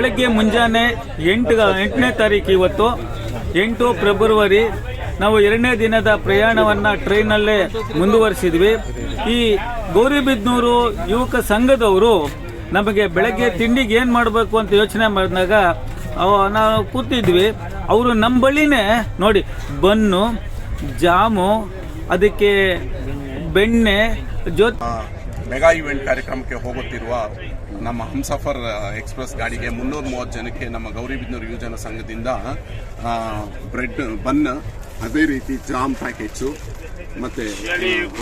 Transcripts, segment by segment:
ಬೆಳಗ್ಗೆ ಮುಂಜಾನೆ ಎಂಟು ಎಂಟನೇ ತಾರೀಕು ಇವತ್ತು, ಎಂಟು ಫೆಬ್ರವರಿ, ನಾವು ಎರಡನೇ ದಿನದ ಪ್ರಯಾಣವನ್ನು ಟ್ರೈನಲ್ಲೇ ಮುಂದುವರಿಸಿದ್ವಿ. ಈ ಗೌರಿಬಿದ್ನೂರು ಯುವಕ ಸಂಘದವರು ನಮಗೆ ಬೆಳಗ್ಗೆ ತಿಂಡಿಗೆ ಏನು ಮಾಡಬೇಕು ಅಂತ ಯೋಚನೆ ಮಾಡಿದಾಗ ನಾವು ಕೂತಿದ್ವಿ. ಅವರು ನಮ್ಮ ಬಳಿನೇ ನೋಡಿ, ಬನ್ನು, ಜಾಮು, ಅದಕ್ಕೆ ಬೆಣ್ಣೆ ಜೊತೆ ಮೆಗಾ ಇವೆಂಟ್ ಕಾರ್ಯಕ್ರಮಕ್ಕೆ ಹೋಗುತ್ತಿರುವ ನಮ್ಮ ಹಮ್ಸಫರ್ ಎಕ್ಸ್ಪ್ರೆಸ್ ಗಾಡಿಗೆ ಮುನ್ನೂರ ಮೂವತ್ತು ಜನಕ್ಕೆ ನಮ್ಮ ಗೌರಿಬಿದನೂರು ಯುವಜನ ಸಂಘದಿಂದ ಬ್ರೆಡ್ ಬನ್ ಅದೇ ರೀತಿ ಜಾಮ್ ಪ್ಯಾಕೇಜು ಮತ್ತೆ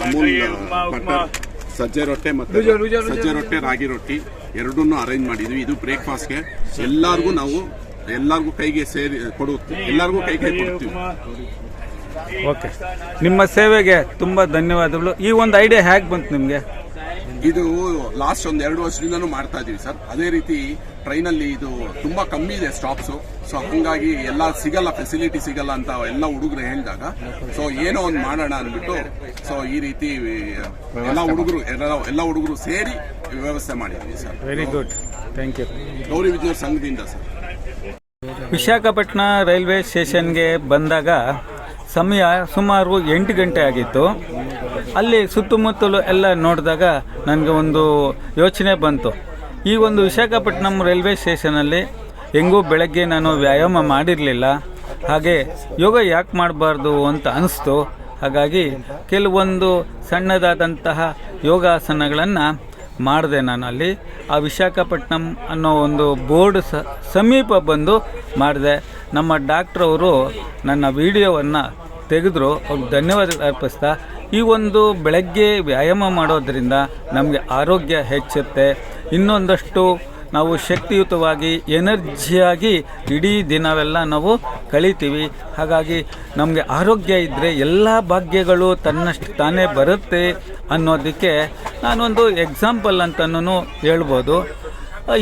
ಅಮೂಲ್ ಬಟರ್ ಸಜ್ಜೆ ರೊಟ್ಟೆ ಮತ್ತೆ ಸಜ್ಜೆ ರೊಟ್ಟೆ ರಾಗಿ ರೊಟ್ಟಿ ಎರಡನ್ನೂ ಅರೇಂಜ್ ಮಾಡಿದ್ವಿ. ಇದು ಬ್ರೇಕ್ಫಾಸ್ಟ್ಗೆ ಎಲ್ಲರಿಗೂ ನಾವು ಎಲ್ಲರಿಗೂ ಕೈಗೆ ಸೇರಿ ಕೊಡುತ್ತೀವಿ ಎಲ್ಲರಿಗೂ ಕೈಗೆ ಕೊಡ್ತೀವಿ. ಓಕೆ ನಿಮ್ಮ ಸೇವೆಗೆ ತುಂಬ ಧನ್ಯವಾದಗಳು. ಈ ಒಂದು ಐಡಿಯಾ ಹೇಗೆ ಬಂತು ನಿಮಗೆ? ಇದು ಲಾಸ್ಟ್ ಒಂದು ಎರಡು ವರ್ಷದಿಂದನೂ ಮಾಡ್ತಾ ಇದೀವಿ ಸರ್. ಅದೇ ರೀತಿ ಟ್ರೈನಲ್ಲಿ ಇದು ತುಂಬಾ ಕಮ್ಮಿ ಇದೆ ಸ್ಟಾಪ್ಸ್ ಸೊ ಹಂಗಾಗಿ ಎಲ್ಲ ಸಿಗಲ್ಲ ಫೆಸಿಲಿಟಿ ಸಿಗಲ್ಲ ಅಂತ ಎಲ್ಲ ಹುಡುಗರು ಹೇಳಿದಾಗ ಸೊ ಏನೋ ಒಂದು ಮಾಡೋಣ ಅಂದ್ಬಿಟ್ಟು ಸೊ ಈ ರೀತಿ ಎಲ್ಲ ಹುಡುಗರು ಎಲ್ಲ ಎಲ್ಲ ಹುಡುಗರು ಸೇರಿ ವ್ಯವಸ್ಥೆ ಮಾಡಿದ್ವಿ sir. Very good thank you Gauri ವಿದ್ಯುತ್ ಸಂಘದಿಂದ ಸರ್. ವಿಶಾಖಪಟ್ಟಣ ರೈಲ್ವೆ ಸ್ಟೇಷನ್ಗೆ ಬಂದಾಗ ಸಮಯ ಸುಮಾರು ಎಂಟು ಗಂಟೆ ಆಗಿತ್ತು. ಅಲ್ಲಿ ಸುತ್ತಮುತ್ತಲು ಎಲ್ಲ ನೋಡಿದಾಗ ನನಗೆ ಒಂದು ಯೋಚನೆ ಬಂತು. ಈ ಒಂದು ವಿಶಾಖಪಟ್ಟಣಂ ರೈಲ್ವೆ ಸ್ಟೇಷನಲ್ಲಿ ಹೆಂಗೂ ಬೆಳಗ್ಗೆ ನಾನು ವ್ಯಾಯಾಮ ಮಾಡಿರಲಿಲ್ಲ. ಹಾಗೆ ಯೋಗ ಯಾಕೆ ಮಾಡಬಾರ್ದು ಅಂತ ಅನಿಸ್ತು. ಹಾಗಾಗಿ ಕೆಲವೊಂದು ಸಣ್ಣದಾದಂತಹ ಯೋಗಾಸನಗಳನ್ನು ಮಾಡಿದೆ ನಾನು ಅಲ್ಲಿ ಆ ವಿಶಾಖಪಟ್ಟಣಂ ಅನ್ನೋ ಒಂದು ಬೋರ್ಡ್ ಸ, ಸಮೀಪ ಬಂದು ಮಾಡಿದೆ. ನಮ್ಮ ಡಾಕ್ಟ್ರವರು ನನ್ನ ವಿಡಿಯೋವನ್ನು ತೆಗೆದ್ರು. ಅವ್ರಿಗೆ ಧನ್ಯವಾದ ಅರ್ಪಿಸ್ತಾ. ಈ ಒಂದು ಬೆಳಗ್ಗೆ ವ್ಯಾಯಾಮ ಮಾಡೋದರಿಂದ ನಮಗೆ ಆರೋಗ್ಯ ಹೆಚ್ಚುತ್ತೆ. ಇನ್ನೊಂದಷ್ಟು ನಾವು ಶಕ್ತಿಯುತವಾಗಿ, ಎನರ್ಜಿಯಾಗಿ ಇಡೀ ದಿನವೆಲ್ಲ ನಾವು ಕಳಿತೀವಿ. ಹಾಗಾಗಿ ನಮಗೆ ಆರೋಗ್ಯ ಇದ್ದರೆ ಎಲ್ಲ ಭಾಗ್ಯಗಳು ತನ್ನಷ್ಟು ತಾನೇ ಬರುತ್ತೆ ಅನ್ನೋದಕ್ಕೆ ನಾನೊಂದು ಎಕ್ಸಾಂಪಲ್ ಅಂತನೂ ಹೇಳ್ಬೋದು.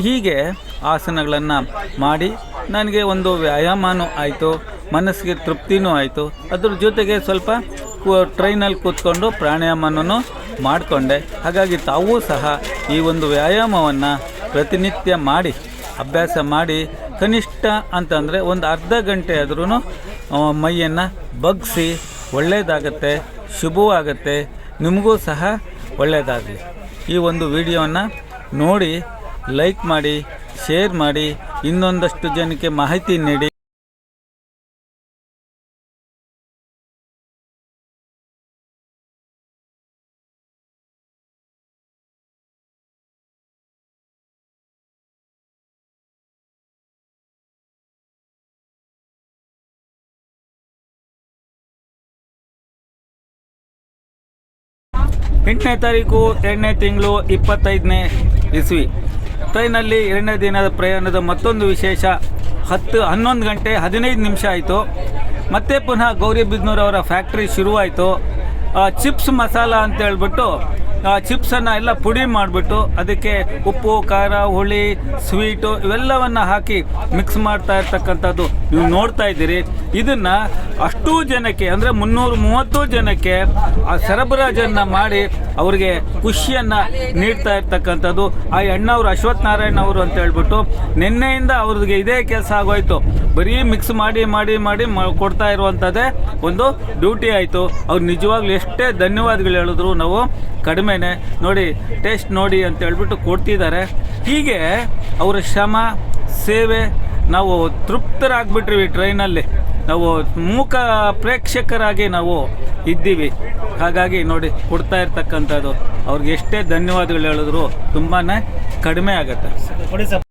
ಹೀಗೆ ಆಸನಗಳನ್ನು ಮಾಡಿ ನನಗೆ ಒಂದು ವ್ಯಾಯಾಮನೂ ಆಯಿತು, ಮನಸ್ಸಿಗೆ ತೃಪ್ತಿನೂ ಆಯಿತು. ಅದ್ರ ಜೊತೆಗೆ ಸ್ವಲ್ಪ ಟ್ರೈನಲ್ಲಿ ಕೂತ್ಕೊಂಡು ಪ್ರಾಣಾಯಾಮನೂ ಮಾಡಿಕೊಂಡೆ. ಹಾಗಾಗಿ ತಾವೂ ಸಹ ಈ ಒಂದು ವ್ಯಾಯಾಮವನ್ನು ಪ್ರತಿನಿತ್ಯ ಮಾಡಿ, ಅಭ್ಯಾಸ ಮಾಡಿ, ಕನಿಷ್ಠ ಅಂತಂದರೆ ಒಂದು ಅರ್ಧ ಗಂಟೆ ಆದ್ರೂ ಮೈಯನ್ನು ಬಗ್ಗಿಸಿ ಒಳ್ಳೆಯದಾಗತ್ತೆ ಶುಭವಾಗತ್ತೆ, ನಿಮಗೂ ಸಹ ಒಳ್ಳೆಯದಾಗಲಿ ಈ ಒಂದು ವಿಡಿಯೋವನ್ನು ನೋಡಿ, ಲೈಕ್ ಮಾಡಿ, ಶೇರ್ ಮಾಡಿ, ಇನ್ನೊಂದಷ್ಟು ಜನಕ್ಕೆ ಮಾಹಿತಿ ನೀಡಿ. ಎಂಟನೇ ತಾರೀಕು ಎರಡನೇ ತಿಂಗಳು ಇಪ್ಪತ್ತೈದನೇ ಇಸ್ವಿ. ಟ್ರೈನಲ್ಲಿ ಎರಡನೇ ದಿನದ ಪ್ರಯಾಣದ ಮತ್ತೊಂದು ವಿಶೇಷ, ಹತ್ತು ಹನ್ನೊಂದು ಗಂಟೆ ಹದಿನೈದು ನಿಮಿಷ ಆಯಿತು. ಮತ್ತೆ ಪುನಃ ಗೌರಿ ಗೌರಿಬಿದ್ನೂರವರ ಫ್ಯಾಕ್ಟ್ರಿ ಶುರುವಾಯಿತು. ಚಿಪ್ಸ್ ಮಸಾಲ ಅಂತ ಹೇಳ್ಬಿಟ್ಟು ಆ, ಚಿಪ್ಸನ್ನು ಎಲ್ಲ ಪುಡಿ ಮಾಡಿಬಿಟ್ಟು ಅದಕ್ಕೆ ಉಪ್ಪು, ಖಾರ, ಹುಳಿ, ಸ್ವೀಟು ಇವೆಲ್ಲವನ್ನು ಹಾಕಿ ಮಿಕ್ಸ್ ಮಾಡ್ತಾ ಇರ್ತಕ್ಕಂಥದ್ದು ನೀವು ನೋಡ್ತಾ ಇದ್ದೀರಿ. ಇದನ್ನು ಅಷ್ಟೂ ಜನಕ್ಕೆ ಅಂದರೆ ಮುನ್ನೂರು, ಮೂವತ್ತು ಜನಕ್ಕೆ ಆ ಸರಬರಾಜನ್ನು ಮಾಡಿ ಅವರಿಗೆ ಖುಷಿಯನ್ನು ನೀಡ್ತಾ ಇರ್ತಕ್ಕಂಥದ್ದು. ಆ ಅಣ್ಣವರು ಅಶ್ವಥ್ ನಾರಾಯಣ ಅವರು ಅಂತ ಹೇಳ್ಬಿಟ್ಟು ನಿನ್ನೆಯಿಂದ ಅವ್ರಿಗೆ ಇದೇ ಕೆಲಸ ಆಗೋಯ್ತು. ಬರೀ ಮಿಕ್ಸ್ ಮಾಡಿ ಮಾಡಿ ಮಾಡಿ ಕೊಡ್ತಾ ಇರುವಂಥದ್ದೇ ಒಂದು ಡ್ಯೂಟಿ ಆಯಿತು. ಅವ್ರು ನಿಜವಾಗ್ಲೂ ಎಷ್ಟೇ ಧನ್ಯವಾದಗಳು ಹೇಳಿದ್ರು ನಾವು ನೋಡಿ, ಟೇಸ್ಟ್ ನೋಡಿ ಅಂತ ಹೇಳ್ಬಿಟ್ಟು ಕೊಡ್ತಿದ್ದಾರೆ. ಹೀಗೆ ಅವರ ಶ್ರಮ, ಸೇವೆ ನಾವು ತೃಪ್ತರಾಗ್ಬಿಟ್ರಿ ಟ್ರೈನಲ್ಲಿ. ನಾವು ಮೂಕ ಪ್ರೇಕ್ಷಕರಾಗಿ ನಾವು ಇದ್ದೀವಿ. ಹಾಗಾಗಿ ನೋಡಿ, ಕೊಡ್ತಾ ಇರ್ತಕ್ಕಂಥದ್ದು. ಅವ್ರಿಗೆ ಎಷ್ಟೇ ಧನ್ಯವಾದಗಳು ಹೇಳಿದ್ರು ತುಂಬಾ ಕಡಿಮೆ ಆಗುತ್ತೆ.